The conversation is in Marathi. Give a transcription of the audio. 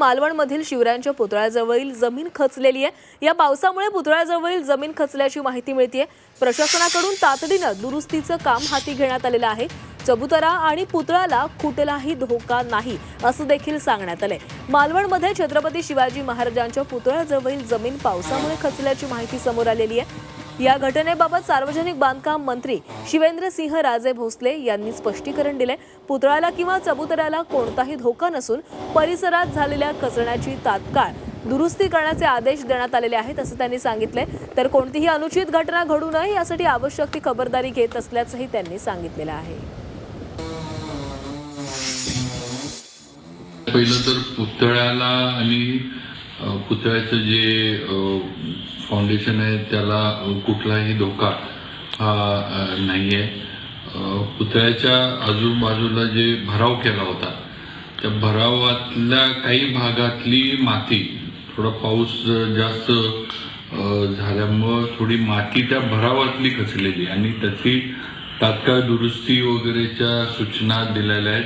मालवणमधील शिवरायांच्या पुतळ्याजवळील जमीन खचलेली आहे. या पावसामुळे पुतळ्याजवळील जमीन खचल्याची माहिती मिळते प्रशासनाकडून तातडीनं दुरुस्तीचं काम हाती घेण्यात आलेलं आहे. चबुतरा आणि पुतळ्याला कुठलाही धोका नाही असं देखील सांगण्यात आलंय. मालवणमध्ये छत्रपती शिवाजी महाराजांच्या पुतळ्याजवळील जमीन पावसामुळे खचल्याची माहिती समोर आलेली आहे. या घटनेबाबत सार्वजनिक बांधकाम मंत्री शिवेंद्रसिंह राजे भोसले यांनी स्पष्टीकरण दिले. पुतळ्याला किंवा चबुतऱ्याला कोणताही धोका नसून परिसरात झालेल्या कचऱ्याची तात्काळ दुरुस्ती करण्याचे आदेश देण्यात आलेले आहेत असं त्यांनी सांगितले. तर कोणतीही अनुचित घटना घडू नये यासाठी आवश्यक ती खबरदारी घेत असल्याचंही त्यांनी सांगितलेलं आहे. पहिलं तर पुतळ्याला आणि पुतळ्याचं जे फाउंडेशन आहे त्याला कुठलाही धोका हा नाही आहे पुतळ्याच्या आजूबाजूला जे भराव केला होता त्या भरावातल्या काही भागातली माती थोडा पाऊस जास्त झाल्यामुळं थोडी माती त्या भरावातली खचलेली आणि त्याची तात्काळ दुरुस्ती वगैरेच्या सूचना दिलेल्या आहेत.